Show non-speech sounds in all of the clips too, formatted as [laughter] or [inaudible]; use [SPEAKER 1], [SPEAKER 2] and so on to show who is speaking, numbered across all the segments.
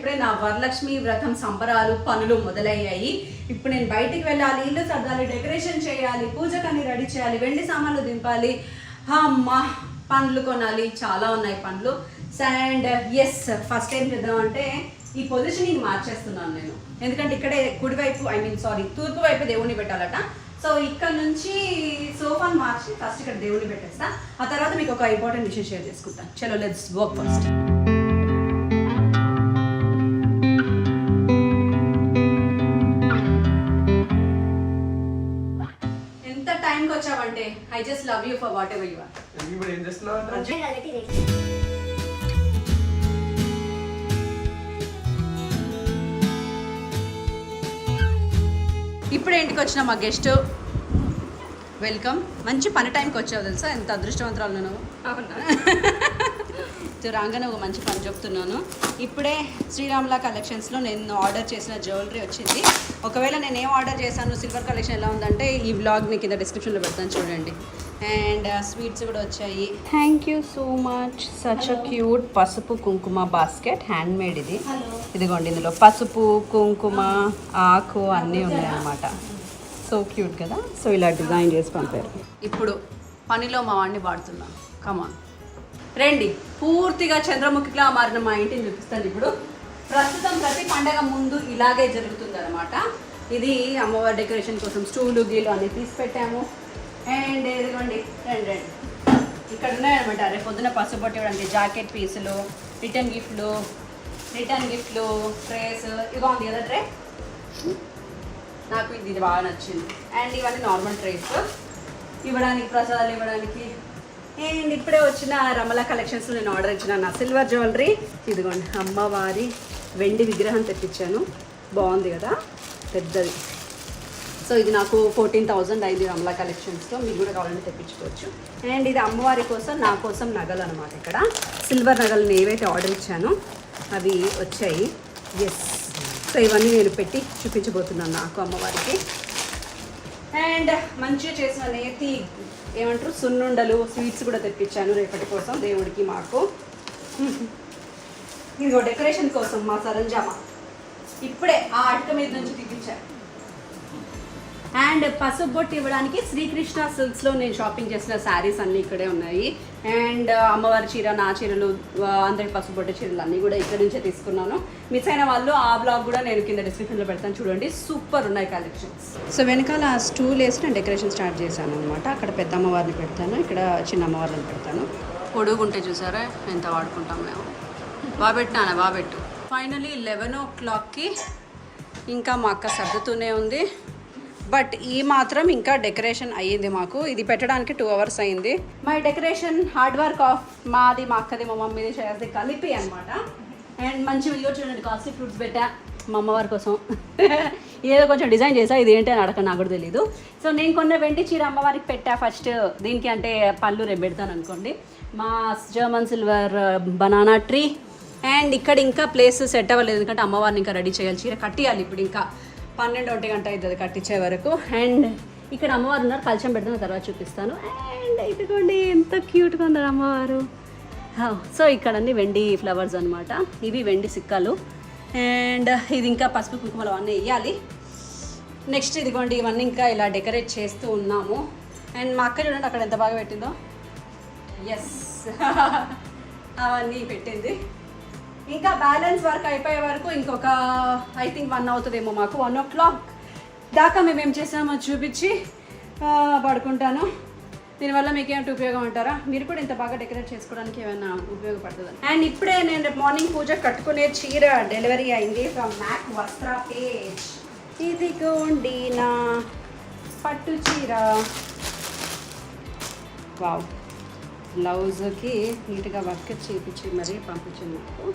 [SPEAKER 1] ఇప్పుడే నా వరలక్ష్మి వ్రతం సంబరాలు పనులు మొదలయ్యాయి. ఇప్పుడు నేను బయటికి వెళ్ళాలి ఇల్లు సర్దాలి డెకరేషన్ చేయాలి పూజకని రెడీ చేయాలి వెండి సామాన్లు దింపాలి. అమ్మ పండ్లు కొనాలి. చాలా ఉన్నాయి పండ్లు. అండ్ ఎస్ ఫస్ట్ ఏం చేద్దామంటే ఈ పొజిషనింగ్ మార్చేస్తున్నాను నేను. ఎందుకంటే ఇక్కడే కుడివైపు ఐ మీన్ సారీ తూర్పు వైపు దేవుణ్ణి పెట్టాలట. సో ఇక్కడ నుంచి సోఫాను మార్చి ఫస్ట్ ఇక్కడ దేవుణ్ణి పెట్టేస్తా. ఆ తర్వాత మీకు ఒక ఇంపార్టెంట్ విషయం షేర్ చేసుకుంటాను చలో let's work first I just love you for whatever you are
[SPEAKER 2] ఇప్పుడు ఏం చేస్తున్నావు
[SPEAKER 1] ఇప్పుడు ఇంటికి వచ్చిన మా గెస్ట్ వెల్కమ్ మంచి పని టైంకి వచ్చావు తెలుసా? ఎంత అదృష్టవంతరాలు నువ్వు? సో [laughs] రాగానే ఒక మంచి పని చెప్తున్నాను. ఇప్పుడే శ్రీరాముల కలెక్షన్స్లో నేను ఆర్డర్ చేసిన జ్యువెలరీ వచ్చింది. ఒకవేళ నేను ఏం ఆర్డర్ చేశాను సిల్వర్ కలెక్షన్ ఎలా ఉందంటే ఈ బ్లాగ్ మీకు కింద డిస్క్రిప్షన్లో పెడతాను చూడండి. అండ్ స్వీట్స్ కూడా వచ్చాయి. Thank you so much such a cute పసుపు కుంకుమ బాస్కెట్ హ్యాండ్ మేడ్ ఇది ఇదిగోండి ఇందులో పసుపు కుంకుమ ఆకు అన్నీ ఉన్నాయి అన్నమాట సో క్యూట్ కదా? సో ఇలా డిజైన్ చేసి పంపారు. ఇప్పుడు పనిలో మా వాడిని వాడుతున్నాను. కమాన్ రండి. పూర్తిగా చంద్రముఖిలా మారిన మా ఇంటిని చూపిస్తాను ఇప్పుడు. ప్రస్తుతం ప్రతి పండగ ముందు ఇలాగే జరుగుతుంది అనమాట ఇది అమ్మవారి డెకరేషన్ కోసం స్టూలు గీలు అన్ని తీసి పెట్టాము. అండ్ ఇదిగోండి రండి రండి. ఇక్కడ ఉన్నాయన్నమాట. రేపు పొద్దున పసుపు బొట్టు ఇవ్వడానికి జాకెట్ పీసులు రిటర్న్ గిఫ్ట్లు రిటర్న్ గిఫ్ట్లు ట్రేస్ ఇవి బాగుంది కదా ట్రే నాకు ఇది ఇది బాగా నచ్చింది. అండ్ ఇవన్నీ నార్మల్ ట్రేస్ ఇవ్వడానికి ప్రసాదాలు ఇవ్వడానికి. అండ్ ఇప్పుడే వచ్చిన రమల కలెక్షన్స్ నేను ఆర్డర్ ఇచ్చిన. నా సిల్వర్ జ్యువెలరీ ఇదిగోండి అమ్మవారి వెండి విగ్రహం తెప్పించాను. బాగుంది కదా? పెద్దది. సో ఇది నాకు ఫోర్టీన్ థౌజండ్ అయింది రమలా కలెక్షన్స్లో. మీకు కూడా కావాలంటే తెప్పించుకోవచ్చు. అండ్ ఇది అమ్మవారి కోసం నా కోసం నగలు అనమాట ఇక్కడ. సిల్వర్ నగలు నేను ఏవైతే ఆర్డర్ ఇచ్చానో. అవి వచ్చాయి. ఎస్ సో ఇవన్నీ నేను పెట్టి చూపించబోతున్నాను నాకు అమ్మవారికి. అండ్ మంచిగా చేసిన నేతి ఏమంటారు? సున్నుండలు స్వీట్స్ కూడా తెప్పించాను రేపటి కోసం దేవుడికి మాకు. ఇదిగో డెకరేషన్ కోసం మా సరంజామా. ఇప్పుడే ఆ అటుక మీద నుంచి తెప్పించాను అండ్ పసుపు బొట్టు ఇవ్వడానికి శ్రీకృష్ణ సిల్క్స్లో నేను షాపింగ్ చేసిన శారీస్ అన్నీ ఇక్కడే ఉన్నాయి. అండ్ అమ్మవారి చీర నా చీరలు ఆ, అందరికి పసుపు బొట్టు చీరలు అన్నీ కూడా ఇక్కడ నుంచే తీసుకున్నాను. మిస్ అయిన వాళ్ళు ఆ బ్లాగ్ కూడా నేను కింద డిస్క్రిప్షన్లో పెడతాను. చూడండి సూపర్ ఉన్నాయి కలెక్షన్స్ సో వెనకాల స్టూల్ వేసి నేను డెకరేషన్ స్టార్ట్ చేశాను అనమాట అక్కడ పెద్ద అమ్మవారిని పెడతాను ఇక్కడ చిన్న అమ్మవారిని పెడతాను. పొడుగుంటే చూసారా? ఎంత వాడుకుంటాం మేము. బాబెట్టానా బాబెట్టు. ఫైనలీ లెవెన్ ఓ క్లాక్కి ఇంకా మా అక్క సర్దుతూనే ఉంది. బట్ ఈ మాత్రం ఇంకా డెకరేషన్ అయ్యింది మాకు. ఇది పెట్టడానికి టూ అవర్స్ అయింది my decoration hard work of మాది మా అక్కది మా మమ్మీది చేయాల్సి కలిపి అనమాట అండ్ మంచి వీడియో చూడండి కాస్ట్లీ ఫ్రూట్స్ పెట్టా మా అమ్మవారి కోసం. [laughs] ఏదో కొంచెం డిజైన్ చేసా ఇది ఏంటి అని అడగ నాకు కూడా తెలియదు సో నేను కొన్న వెండి చీర అమ్మవారికి పెట్టా ఫస్ట్ దీనికి అంటే పళ్ళు రేపు పెడతాను అనుకోండి. మా German silver banana tree and ఇక్కడ ఇంకా ప్లేస్ సెట్ అవ్వలేదు ఎందుకంటే అమ్మవారిని ఇంకా రెడీ చేయాలి. చీర కట్టియాలి ఇప్పుడు ఇంకా. పన్నెండు ఒంటి గంట అవుతుంది కట్టించే వరకు. అండ్ ఇక్కడ అమ్మవారు ఉన్నారు కలిసం పెడుతున్న తర్వాత చూపిస్తాను. అండ్ ఇదిగోండి ఎంత క్యూట్గా ఉన్నారు అమ్మవారు. సో ఇక్కడ అన్ని వెండి ఫ్లవర్స్ అనమాట ఇవి వెండి సిక్కలు. అండ్ ఇది ఇంకా పసుపు కుంకుమలు అవన్నీ వేయాలి నెక్స్ట్ ఇదిగోండి ఇవన్నీ ఇంకా ఇలా డెకరేట్ చేస్తూ ఉన్నాము. అండ్ మా అక్క చూడండి అక్కడ ఎంత బాగా పెట్టిందో. ఎస్ [laughs] అవన్నీ పెట్టింది. ఇంకా బ్యాలెన్స్ వర్క్ అయిపోయే వరకు ఇంకొక ఐ థింక్ వన్ అవుతుందేమో మాకు వన్ ఓ క్లాక్ దాకా మేము ఏం చేసామో చూపించి పడుకుంటాను. దీనివల్ల మీకు ఏమిటి ఉపయోగం అంటారా? మీరు కూడా ఇంత బాగా డెకరేట్ చేసుకోవడానికి ఏమైనా ఉపయోగపడుతుంది? అండ్ ఇప్పుడే నేను రేపు మార్నింగ్ పూజ కట్టుకునే చీర డెలివరీ అయింది ఫ్రమ్ మ్యాక్ వస్త్ర పేజ్ ఇదిగోండి నా పట్టు చీర. వావ్ బ్లౌజ్కి నీట్గా వర్క్ చేయించి మరీ పంపించింది నాకు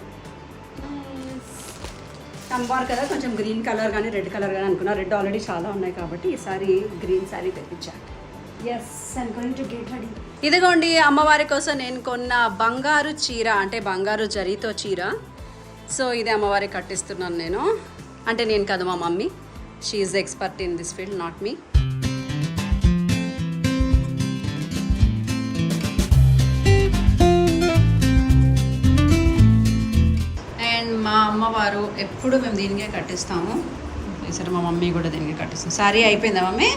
[SPEAKER 1] కంబార్ కదా కొంచెం గ్రీన్ కలర్ కానీ రెడ్ కలర్ కానీ అనుకున్నా రెడ్ ఆల్రెడీ చాలా ఉన్నాయి కాబట్టి ఈసారి గ్రీన్ శారీ తెప్పించాను as I'm going to get ready ఇదిగోండి అమ్మవారి కోసం నేను కొన్న బంగారు చీర అంటే బంగారు జరీతో చీర. సో ఇది అమ్మవారికి కట్టిస్తున్నాను నేను. అంటే నేను కాదు మా mummy. She expert in this field not me అమ్మవారు ఎప్పుడు మేము దీనికే కట్టిస్తాము. ఈసారి మా మమ్మీ కూడా దీనికి కట్టిస్తాం సారీ అయిపోయిందా మమ్మీ?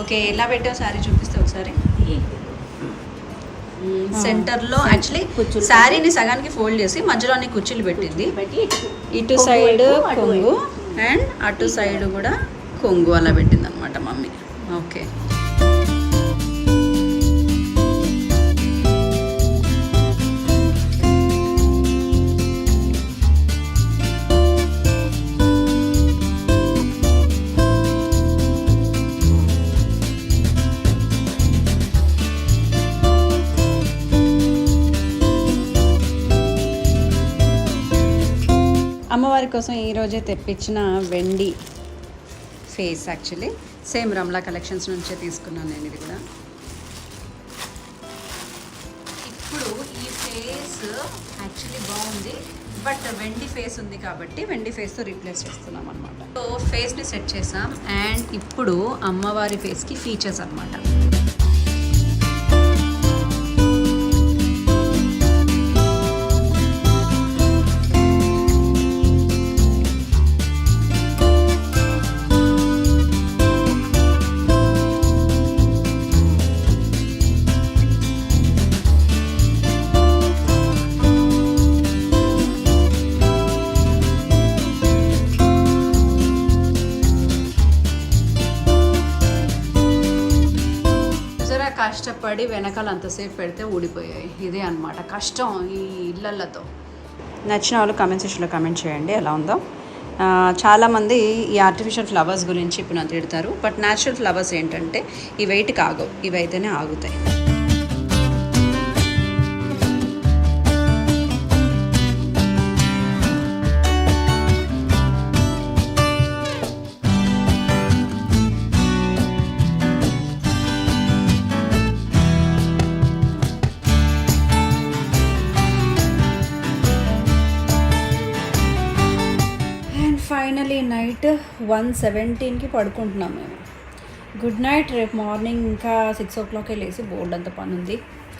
[SPEAKER 1] ఓకే ఎలా పెట్టావు సారీ? చూపిస్తే ఒకసారి. సెంటర్లో యాక్చువల్లీ శారీని సగానికి ఫోల్డ్ చేసి మధ్యలోని కుర్చీలు పెట్టింది.
[SPEAKER 2] పెట్టి ఇటు
[SPEAKER 1] సైడ్ కొంగు. అండ్ అటు సైడ్ కూడా కొంగు అలా పెట్టింది అనమాట మమ్మీ. ఓకే. కోసం ఈరోజే తెప్పించిన వెండి ఫేస్ యాక్చువల్లీ. సేమ్ రమ్లా కలెక్షన్స్ నుంచే తీసుకున్నాను నేను ఇది కూడా. ఇప్పుడు ఈ ఫేస్ యాక్చువల్లీ బాగుంది బట్ వెండి ఫేస్ ఉంది కాబట్టి వెండి ఫేస్తో రీప్లేస్ చేస్తున్నాం అనమాట సో ఫేస్ని సెట్ చేసాం అండ్ ఇప్పుడు అమ్మవారి ఫేస్కి ఫీచర్స్ అనమాట కష్టపడి వెనకాల అంతసేపు పెడితే ఊడిపోయాయి. ఇదే అనమాట కష్టం ఈ ఇళ్ళతో నచ్చిన వాళ్ళు కమెంట్ సెక్షన్లో కమెంట్ చేయండి. ఎలా ఉందో. చాలామంది ఈ ఆర్టిఫిషియల్ ఫ్లవర్స్ గురించి ఇప్పుడు నన్ను తిడతారు. బట్ న్యాచురల్ ఫ్లవర్స్ ఏంటంటే ఈ వెయిట్కి ఆగవు. ఇవైతేనే ఆగుతాయి. ఫైనలీ నైట్ వన్ సెవెంటీన్కి పడుకుంటున్నాం మేము. గుడ్ నైట్ రేపు మార్నింగ్ ఇంకా సిక్స్ ఓ క్లాక్ వెళ్ళేసి బోర్డు అంత పని ఉంది